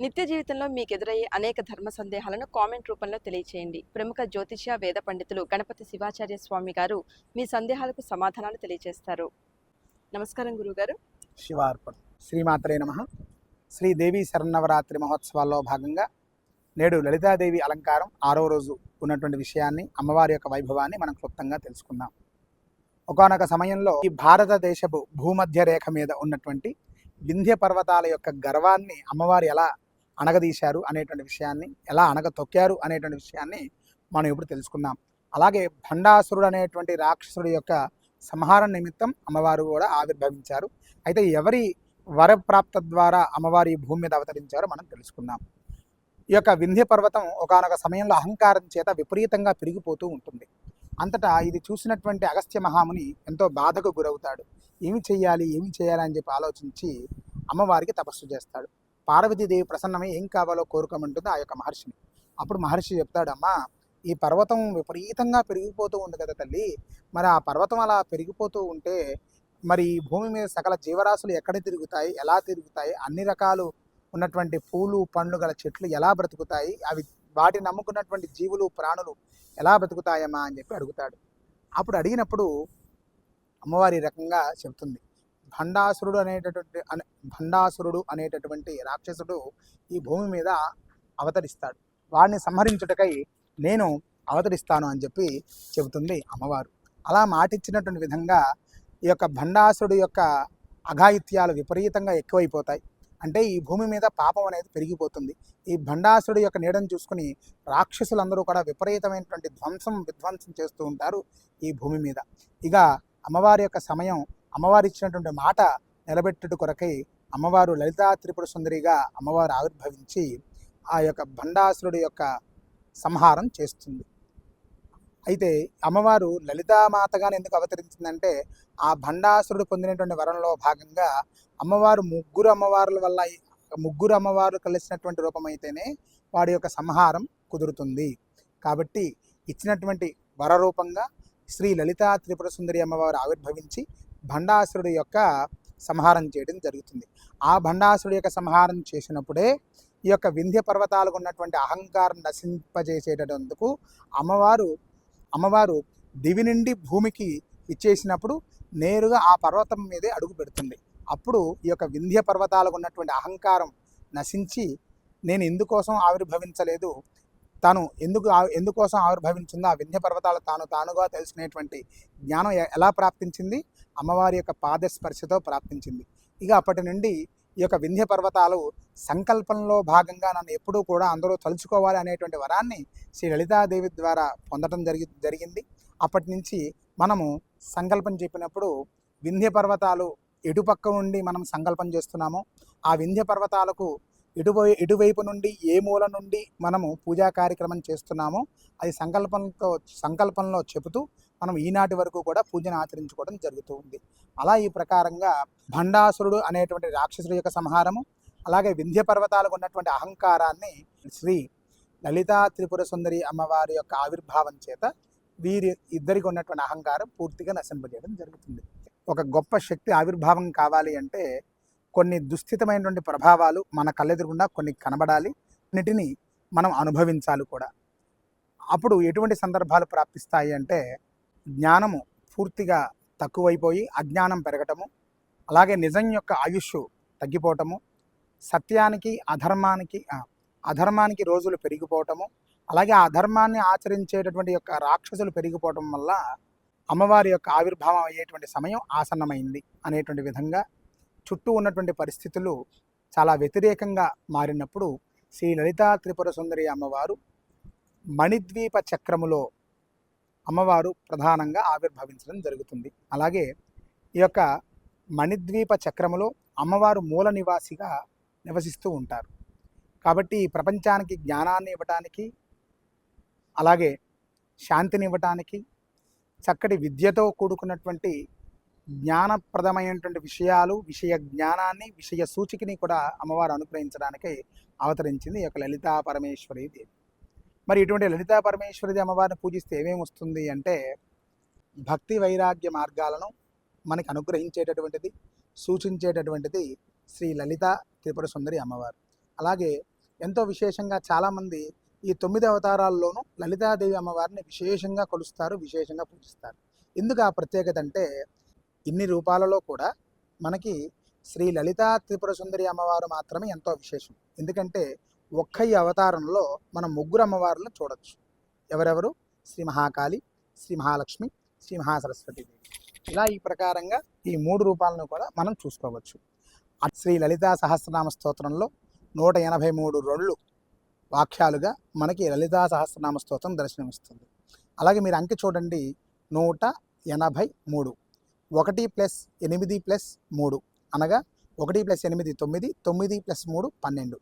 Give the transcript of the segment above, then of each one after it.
నిత్య జీవితంలో మీకు ఎదురయ్యే అనేక ధర్మ సందేహాలను కామెంట్ రూపంలో తెలియచేయండి. ప్రముఖ జ్యోతిష్య వేద పండితులు గణపతి శివాచార్య స్వామి గారు మీ సందేహాలకు సమాధానాలు తెలియజేస్తారు నమస్కారం గురుగారు. శివార్పణ. శ్రీమాత్రే నమ. శ్రీదేవి శరణవరాత్రి మహోత్సవాల్లో భాగంగా నేడు లలితాదేవి అలంకారం ఆరో రోజు ఉన్నటువంటి విషయాన్ని అమ్మవారి యొక్క వైభవాన్ని మనం క్లుప్తంగా తెలుసుకుందాం. ఒకనొక సమయంలో ఈ భారతదేశపు భూమధ్య రేఖ మీద ఉన్నటువంటి వింధ్య పర్వతాల యొక్క గర్వాన్ని అమ్మవారు ఎలా అణగదీశారు అనేటువంటి విషయాన్ని ఎలా అణగ తొక్కారు అనేటువంటి విషయాన్ని మనం ఇప్పుడు తెలుసుకుందాం. అలాగే భండాసురుడు అనేటువంటి రాక్షసుడి యొక్క సంహారం నిమిత్తం అమ్మవారు కూడా ఆవిర్భవించారు. అయితే ఎవరి వరప్రాప్త ద్వారా అమ్మవారి భూమి మీద అవతరించారో మనం తెలుసుకుందాం. ఈ యొక్క వింధ్య పర్వతం ఒకానొక సమయంలో అహంకారం చేత విపరీతంగా పెరిగిపోతూ ఉంటుంది. అంతటా ఇది చూసినటువంటి అగస్త్య మహాముని ఎంతో బాధకు గురవుతాడు. ఏమి చేయాలి ఏమి చేయాలి అని చెప్పి ఆలోచించి అమ్మవారికి తపస్సు చేస్తాడు. పార్వతీదేవి ప్రసన్నమై ఏం కావాలో కోరుకోమంటుంది ఆ యొక్క మహర్షిని. అప్పుడు మహర్షి చెప్తాడమ్మా ఈ పర్వతం విపరీతంగా పెరిగిపోతూ ఉంది కదా తల్లి. మరి ఆ పర్వతం అలా పెరిగిపోతూ ఉంటే మరి ఈ భూమి మీద సకల జీవరాశులు ఎక్కడ తిరుగుతాయి ఎలా తిరుగుతాయి అన్ని రకాలు ఉన్నటువంటి పూలు పండ్లు గల చెట్లు ఎలా బ్రతుకుతాయి అవి వాటిని నమ్ముకున్నటువంటి జీవులు ప్రాణులు ఎలా బ్రతుకుతాయమ్మా అని చెప్పి అడుగుతాడు. అప్పుడు అడిగినప్పుడు అమ్మవారి రకంగా చెబుతుంది భండాసురుడు అనేటటువంటి భండాసురుడు అనేటటువంటి రాక్షసుడు ఈ భూమి మీద అవతరిస్తాడు. వాడిని సంహరించుటకై నేను అవతరిస్తాను అని చెప్పి చెబుతుంది అమ్మవారు. అలా మాటిచ్చినటువంటి విధంగా ఈ యొక్క భండాసురుడు యొక్క అఘాయిత్యాలు విపరీతంగా ఎక్కువైపోతాయి. అంటే ఈ భూమి మీద పాపం అనేది పెరిగిపోతుంది. ఈ భండాసురుడు యొక్క నీడను చూసుకుని రాక్షసులందరూ కూడా విపరీతమైనటువంటి ధ్వంసం విధ్వంసం చేస్తూ ఉంటారు ఈ భూమి మీద. ఇక అమ్మవారి యొక్క సమయం అమ్మవారు ఇచ్చినటువంటి మాట నిలబెట్టుట కొరకై అమ్మవారు లలితా త్రిపుర సుందరిగా అమ్మవారు ఆవిర్భవించి ఆ యొక్క భండాసురుడు యొక్క సంహారం చేస్తుంది. అయితే అమ్మవారు లలితామాతగా ఎందుకు అవతరించిందంటే ఆ భండాసురుడు పొందినటువంటి వరంలో భాగంగా అమ్మవారు ముగ్గురు అమ్మవార్ల వల్ల ముగ్గురు అమ్మవారు కలిసినటువంటి రూపం అయితేనే వాడి యొక్క సంహారం కుదురుతుంది. కాబట్టి ఇచ్చినటువంటి వర రూపంగా శ్రీ లలితా త్రిపుర సుందరి అమ్మవారు ఆవిర్భవించి భండాసురుడు యొక్క సంహారం చేయడం జరుగుతుంది. ఆ భండాసురుడు యొక్క సంహారం చేసినప్పుడే ఈ యొక్క వింధ్య పర్వతాలకు ఉన్నటువంటి అహంకారం నశింపజేసేటందుకు అమ్మవారు అమ్మవారు దివి నుండి భూమికి ఇచ్చేసినప్పుడు నేరుగా ఆ పర్వతం మీదే అడుగు పెడుతుంది. అప్పుడు ఈ యొక్క వింధ్య పర్వతాలకు ఉన్నటువంటి అహంకారం నశించి నేను ఎందుకోసం ఆవిర్భవించలేదు తాను ఎందుకు ఎందుకోసం ఆవిర్భవించిందో ఆ వింధ్య పర్వతాలు తాను తానుగా తెలుసుకునేటువంటి జ్ఞానం ఎ- ఎలా ప్రాప్తించింది? అమ్మవారి యొక్క పాదస్పర్శతో ప్రాప్తించింది. ఇక అప్పటి నుండి ఈ యొక్క వింధ్య పర్వతాలు సంకల్పంలో భాగంగా నన్ను ఎప్పుడూ కూడా అందరూ తలుచుకోవాలి అనేటువంటి వరాన్ని శ్రీ లలితాదేవి ద్వారా పొందడం జరిగి జరిగింది. అప్పటి నుంచి మనము సంకల్పం చెప్పినప్పుడు వింధ్య పర్వతాలు ఎటుపక్క నుండి మనం సంకల్పం చేస్తున్నామో ఆ వింధ్య పర్వతాలకు ఎటువై ఎటువైపు నుండి ఏ మూల నుండి మనము పూజా కార్యక్రమం చేస్తున్నామో అది సంకల్పంతో సంకల్పంలో చెబుతూ మనం ఈనాటి వరకు కూడా పూజను ఆచరించుకోవడం జరుగుతూ ఉంది. అలా ఈ ప్రకారంగా భండాసురుడు అనేటువంటి రాక్షసుడి యొక్క సంహారము అలాగే వింధ్య పర్వతాలకు ఉన్నటువంటి అహంకారాన్ని శ్రీ లలితా త్రిపుర సుందరి అమ్మవారి యొక్క ఆవిర్భావం చేత వీరి ఇద్దరికి ఉన్నటువంటి అహంకారం పూర్తిగా నశింపజేయడం జరుగుతుంది. ఒక గొప్ప శక్తి ఆవిర్భావం కావాలి అంటే కొన్ని దుస్థితమైనటువంటి ప్రభావాలు మన కళ్ళెదురుగుండా కొన్ని కనబడాలి. అన్నిటిని మనం అనుభవించాలి కూడా. అప్పుడు ఎటువంటి సందర్భాలు ప్రాప్తిస్తాయి అంటే జ్ఞానము పూర్తిగా తక్కువైపోయి అజ్ఞానం పెరగటము అలాగే నిజం యొక్క ఆయుష్ తగ్గిపోవటము సత్యానికి అధర్మానికి అధర్మానికి రోజులు పెరిగిపోవటము అలాగే అధర్మాన్ని ఆచరించేటటువంటి యొక్క రాక్షసులు పెరిగిపోవటం వల్ల అమ్మవారి యొక్క ఆవిర్భావం అయ్యేటువంటి సమయం ఆసన్నమైంది అనేటువంటి విధంగా చుట్టూ ఉన్నటువంటి పరిస్థితులు చాలా వ్యతిరేకంగా మారినప్పుడు శ్రీ లలితా త్రిపుర సుందరి అమ్మవారు మణిద్వీప చక్రములో అమ్మవారు ప్రధానంగా ఆవిర్భవించడం జరుగుతుంది. అలాగే ఈ యొక్క మణిద్వీప చక్రములో అమ్మవారు మూల నివాసిగా నివసిస్తూ ఉంటారు. కాబట్టి ఈ ప్రపంచానికి జ్ఞానాన్ని ఇవ్వటానికి అలాగే శాంతిని ఇవ్వటానికి చక్కటి విద్యతో కూడుకున్నటువంటి జ్ఞానప్రదమైనటువంటి విషయాలు విషయ జ్ఞానాన్ని విషయ సూచికని కూడా అమ్మవారు అనుగ్రహించడానికి అవతరించింది ఈ యొక్క లలితా పరమేశ్వరి దేవి. మరి ఇటువంటి లలితా పరమేశ్వరి అమ్మవారిని పూజిస్తే ఏమేమి వస్తుంది అంటే భక్తి వైరాగ్య మార్గాలను మనకి అనుగ్రహించేటటువంటిది సూచించేటటువంటిది శ్రీ లలిత త్రిపుర సుందరి అమ్మవారు. అలాగే ఎంతో విశేషంగా చాలామంది ఈ తొమ్మిది అవతారాల్లోనూ లలితాదేవి అమ్మవారిని విశేషంగా కొలుస్తారు విశేషంగా పూజిస్తారు. ఎందుకు ఆ ప్రత్యేకత అంటే ఇన్ని రూపాలలో కూడా మనకి శ్రీ లలితా త్రిపుర సుందరి అమ్మవారు మాత్రమే ఎంతో విశేషం. ఎందుకంటే ఒక్క ఈ అవతారంలో మనం ముగ్గురు అమ్మవార్లను చూడొచ్చు. ఎవరెవరు? శ్రీ మహాకాళి శ్రీ మహాలక్ష్మి శ్రీ మహాసరస్వతి దేవి. ఇలా ఈ ప్రకారంగా ఈ మూడు రూపాలను కూడా మనం చూసుకోవచ్చు. శ్రీ లలితా సహస్రనామ స్తోత్రంలో నూట ఎనభై మూడు రొళ్ళు వాక్యాలుగా మనకి లలితా సహస్రనామ స్తోత్రం దర్శనమిస్తుంది. అలాగే మీరు అంకె చూడండి. నూట ఎనభై మూడు. ఒకటి ప్లస్ ఎనిమిది ప్లస్ మూడు అనగా ఒకటి ప్లస్ ఎనిమిది తొమ్మిది తొమ్మిది ప్లస్ మూడు పన్నెండు.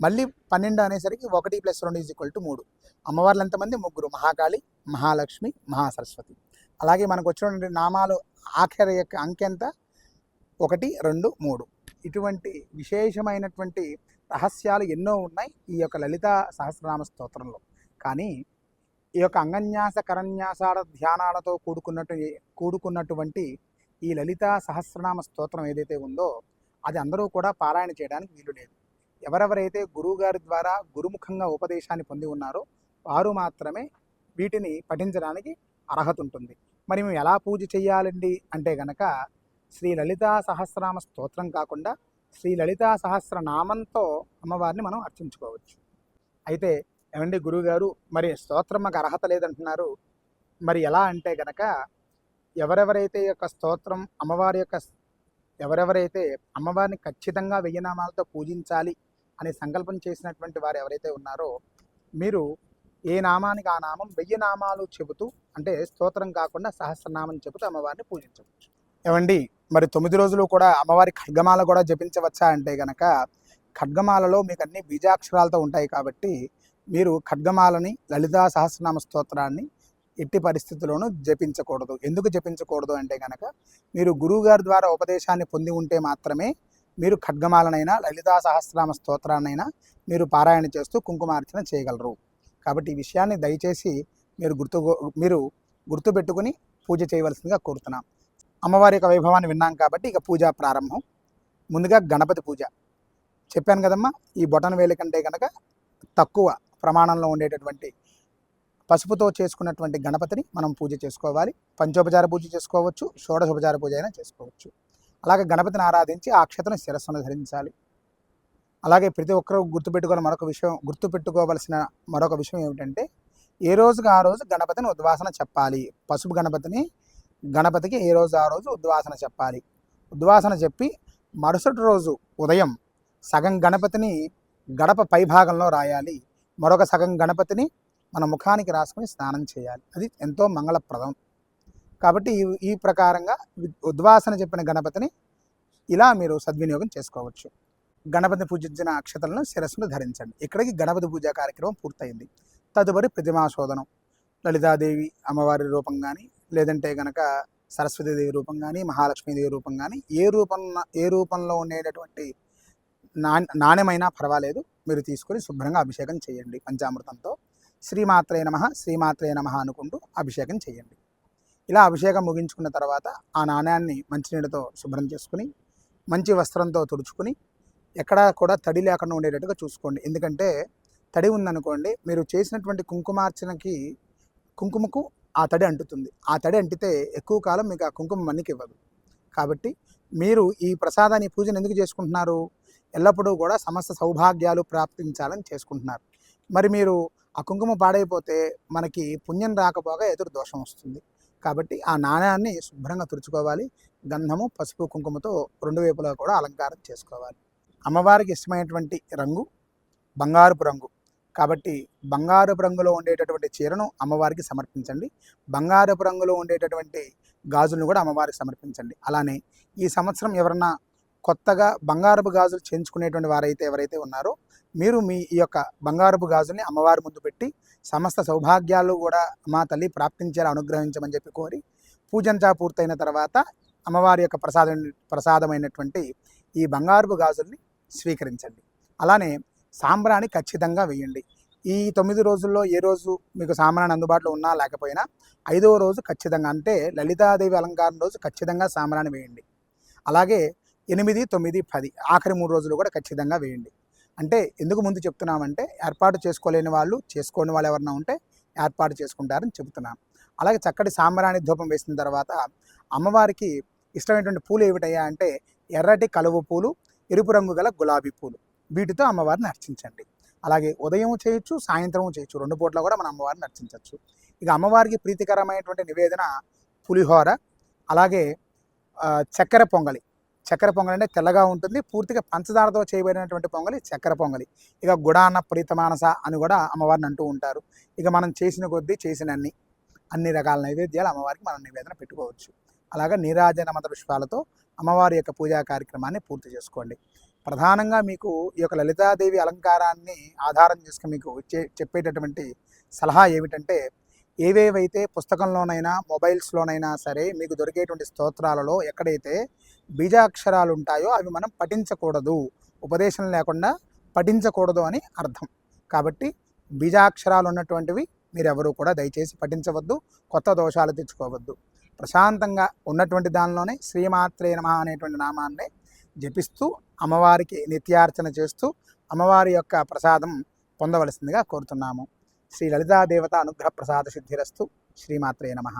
మళ్ళీ పన్నెండు అనేసరికి ఒకటి ప్లస్ రెండు ఈజ్ ఈక్వల్ టు మూడు. అమ్మవార్లు ఎంతమంది? ముగ్గురు. మహాకాళి మహాలక్ష్మి మహాసరస్వతి. అలాగే మనకు వచ్చినటువంటి నామాలు ఆఖరి యొక్క అంకెంత ఒకటి రెండు మూడు. ఇటువంటి విశేషమైనటువంటి రహస్యాలు ఎన్నో ఉన్నాయి ఈ యొక్క లలిత సహస్రనామ స్తోత్రంలో. కానీ ఈ యొక్క అంగన్యాస కరన్యాసాల ధ్యానాలతో కూడుకున్నట్టు కూడుకున్నటువంటి ఈ లలిత సహస్రనామ స్తోత్రం ఏదైతే ఉందో అది అందరూ కూడా పారాయణ చేయడానికి వీలు లేదు. ఎవరెవరైతే గురువుగారి ద్వారా గురుముఖంగా ఉపదేశాన్ని పొంది ఉన్నారో వారు మాత్రమే వీటిని పఠించడానికి అర్హత ఉంటుంది. మరి మేము ఎలా పూజ చేయాలండి అంటే గనక శ్రీ లలితా సహస్రనామ స్తోత్రం కాకుండా శ్రీ లలితా సహస్రనామంతో అమ్మవారిని మనం అర్చించుకోవచ్చు. అయితే ఏమండి గురువుగారు? మరి స్తోత్రం మాకు అర్హత లేదంటున్నారు. మరి ఎలా అంటే గనక ఎవరెవరైతే యొక్క స్తోత్రం అమ్మవారి యొక్క ఎవరెవరైతే అమ్మవారిని ఖచ్చితంగా వెయ్యి నామాలతో పూజించాలి అనే సంకల్పం చేసినటువంటి వారు ఎవరైతే ఉన్నారో మీరు ఏ నామానికి ఆ నామం వెయ్యి నామాలు చెబుతూ అంటే స్తోత్రం కాకుండా సహస్రనామం చెబుతూ అమ్మవారిని పూజించవచ్చు. ఏమండి మరి తొమ్మిది రోజులు కూడా అమ్మవారి ఖడ్గమాల కూడా జపించవచ్చా అంటే గనక ఖడ్గమాలలో మీకు అన్ని బీజాక్షరాలతో ఉంటాయి కాబట్టి మీరు ఖడ్గమాలని లలితా సహస్రనామ స్తోత్రాన్ని ఎట్టి పరిస్థితుల్లోనూ జపించకూడదు. ఎందుకు జపించకూడదు అంటే కనుక మీరు గురువుగారి ద్వారా ఉపదేశాన్ని పొంది ఉంటే మాత్రమే మీరు ఖడ్గమాలనైనా లలితా సహస్రనామ స్తోత్రాన్నైనా మీరు పారాయణ చేస్తూ కుంకుమార్చన చేయగలరు. కాబట్టి ఈ విషయాన్ని దయచేసి మీరు గుర్తు మీరు గుర్తుపెట్టుకుని పూజ చేయవలసిందిగా కోరుతున్నాం. అమ్మవారి యొక్క వైభవాన్ని విన్నాం కాబట్టి ఇక పూజ ప్రారంభం. ముందుగా గణపతి పూజ. చెప్పాను కదమ్మా ఈ బొటన వేలి కంటే కనుక తక్కువ ప్రమాణంలో ఉండేటటువంటి పసుపుతో చేసుకున్నటువంటి గణపతిని మనం పూజ చేసుకోవాలి. పంచోపచార పూజ చేసుకోవచ్చు షోడశోపచార పూజ అయినా చేసుకోవచ్చు. అలాగే గణపతిని ఆరాధించి ఆ క్షతను శిరస్సును ధరించాలి. అలాగే ప్రతి ఒక్కరూ గుర్తుపెట్టుకోవాలి మరొక విషయం గుర్తుపెట్టుకోవలసిన మరొక విషయం ఏమిటంటే ఏ రోజుకి ఆ రోజు గణపతిని ఉద్వాసన చెప్పాలి. పసుపు గణపతిని గణపతికి ఏ రోజు ఆ రోజు ఉద్వాసన చెప్పాలి. ఉద్వాసన చెప్పి మరుసటి రోజు ఉదయం సగం గణపతిని గడప పైభాగంలో రాయాలి. మరొక సగం గణపతిని మన ముఖానికి రాసుకొని స్నానం చేయాలి. అది ఎంతో మంగళప్రదం. కాబట్టి ఈ ఈ ప్రకారంగా ఉద్వాసన చెప్పిన గణపతిని ఇలా మీరు సద్వినియోగం చేసుకోవచ్చు. గణపతిని పూజించిన అక్షతలను శిరస్సును ధరించండి. ఇక్కడికి గణపతి పూజా కార్యక్రమం పూర్తయింది. తదుపరి ప్రతిమాశోధనం. లలితాదేవి అమ్మవారి రూపం కానీ లేదంటే గనక సరస్వతీదేవి రూపం కానీ మహాలక్ష్మీదేవి రూపం కానీ ఏ రూపం ఏ రూపంలో ఉండేటటువంటి నా నాణ్యమైనా పర్వాలేదు. మీరు తీసుకొని శుభ్రంగా అభిషేకం చేయండి పంచామృతంతో. శ్రీమాత్రే నమ శ్రీమాత్రే నమ అనుకుంటూ అభిషేకం చేయండి. ఇలా అభిషేకం ముగించుకున్న తర్వాత ఆ నాణ్యాన్ని మంచినీటితో శుభ్రం చేసుకుని మంచి వస్త్రంతో తుడుచుకుని ఎక్కడా కూడా తడి లేకుండా ఉండేటట్టుగా చూసుకోండి. ఎందుకంటే తడి ఉందనుకోండి మీరు చేసినటువంటి కుంకుమార్చనకి కుంకుమకు ఆ తడి అంటుతుంది. ఆ తడి అంటితే ఎక్కువ కాలం మీకు ఆ కుంకుమ మన్నికి ఇవ్వదు. కాబట్టి మీరు ఈ ప్రసాదాన్ని పూజను ఎందుకు చేసుకుంటున్నారు? ఎల్లప్పుడూ కూడా సమస్త సౌభాగ్యాలు ప్రాప్తించాలని చేసుకుంటున్నారు. మరి మీరు ఆ కుంకుమ పాడైపోతే మనకి పుణ్యం రాకపోగా ఎదురు దోషం వస్తుంది. కాబట్టి ఆ నాణ్యాన్ని శుభ్రంగా తుడుచుకోవాలి. గంధము పసుపు కుంకుమతో రెండు వైపులా కూడా అలంకారం చేసుకోవాలి. అమ్మవారికి ఇష్టమైనటువంటి రంగు బంగారుపు రంగు. కాబట్టి బంగారపు రంగులో ఉండేటటువంటి చీరను అమ్మవారికి సమర్పించండి. బంగారపు రంగులో ఉండేటటువంటి గాజులను కూడా అమ్మవారికి సమర్పించండి. అలానే ఈ సంవత్సరం ఎవరన్నా కొత్తగా బంగారపు గాజులు చేయించుకునేటువంటి వారైతే ఎవరైతే ఉన్నారో మీరు మీ ఈ యొక్క బంగారపు గాజుల్ని అమ్మవారి ముందు పెట్టి సమస్త సౌభాగ్యాలు కూడా మా తల్లి ప్రాప్తించేలా అనుగ్రహించమని చెప్పి కోరి పూజంతా పూర్తయిన తర్వాత అమ్మవారి యొక్క ప్రసాదం ప్రసాదమైనటువంటి ఈ బంగారపు గాజుల్ని స్వీకరించండి. అలానే సాంబ్రాణి ఖచ్చితంగా వేయండి. ఈ తొమ్మిది రోజుల్లో ఏ రోజు మీకు సాంబ్రాణి అందుబాటులో ఉన్నా లేకపోయినా ఐదవ రోజు ఖచ్చితంగా అంటే లలితాదేవి అలంకారం రోజు ఖచ్చితంగా సాంబ్రాణి వేయండి. అలాగే ఎనిమిది తొమ్మిది పది ఆఖరి మూడు రోజులు కూడా ఖచ్చితంగా వేయండి. అంటే ఎందుకు ముందు చెప్తున్నామంటే ఏర్పాటు చేసుకోలేని వాళ్ళు చేసుకోని వాళ్ళు ఎవరన్నా ఉంటే ఏర్పాటు చేసుకుంటారని చెబుతున్నాను. అలాగే చక్కటి సాంబ్రాణి ధూపం వేసిన తర్వాత అమ్మవారికి ఇష్టమైనటువంటి పూలు ఏమిటయ్యా అంటే ఎర్రటి కలువ పూలు ఎరుపు రంగు గల గులాబీ పూలు. వీటితో అమ్మవారిని అర్చించండి. అలాగే ఉదయం చేయొచ్చు సాయంత్రం చేయొచ్చు. రెండు పూట్ల కూడా మనం అమ్మవారిని అర్చించవచ్చు. ఇక అమ్మవారికి ప్రీతికరమైనటువంటి నివేదన పులిహోర అలాగే చక్కెర పొంగలి. చక్కెర పొంగలి అంటే తెల్లగా ఉంటుంది. పూర్తిగా పంచదారతో చేయబడినటువంటి పొంగలి చక్కెర పొంగలి. ఇక గుడాన ప్రీతమానస అని కూడా అమ్మవారిని అంటూ ఉంటారు. ఇక మనం చేసిన కొద్దీ చేసిన అన్ని అన్ని రకాల నైవేద్యాలు అమ్మవారికి మనం నివేదన పెట్టుకోవచ్చు. అలాగే నీరాజన మత పుష్పాలతో అమ్మవారి యొక్క పూజా కార్యక్రమాన్ని పూర్తి చేసుకోండి. ప్రధానంగా మీకు ఈ యొక్క లలితాదేవి అలంకారాన్ని ఆధారం చేసుకుని మీకు చెప్పేటటువంటి సలహా ఏమిటంటే ఏవేవైతే పుస్తకంలోనైనా మొబైల్స్లోనైనా సరే మీకు దొరికేటువంటి స్తోత్రాలలో ఎక్కడైతే బీజాక్షరాలు ఉంటాయో అవి మనం పఠించకూడదు. ఉపదేశం లేకుండా పఠించకూడదు అని అర్థం. కాబట్టి బీజాక్షరాలు ఉన్నటువంటివి మీరెవరూ కూడా దయచేసి పఠించవద్దు కొత్త దోషాలు తెచ్చుకోవద్దు. ప్రశాంతంగా ఉన్నటువంటి దానిలోనే శ్రీమాత్రే నమ అనేటువంటి నామాన్ని జపిస్తూ అమ్మవారికి నిత్యార్చన చేస్తూ అమ్మవారి యొక్క ప్రసాదం పొందవలసిందిగా కోరుతున్నాము. శ్రీ లలితాదేవత అనుగ్రహ ప్రసాద సిద్ధిరస్తు శ్రీమాత్రే నమః.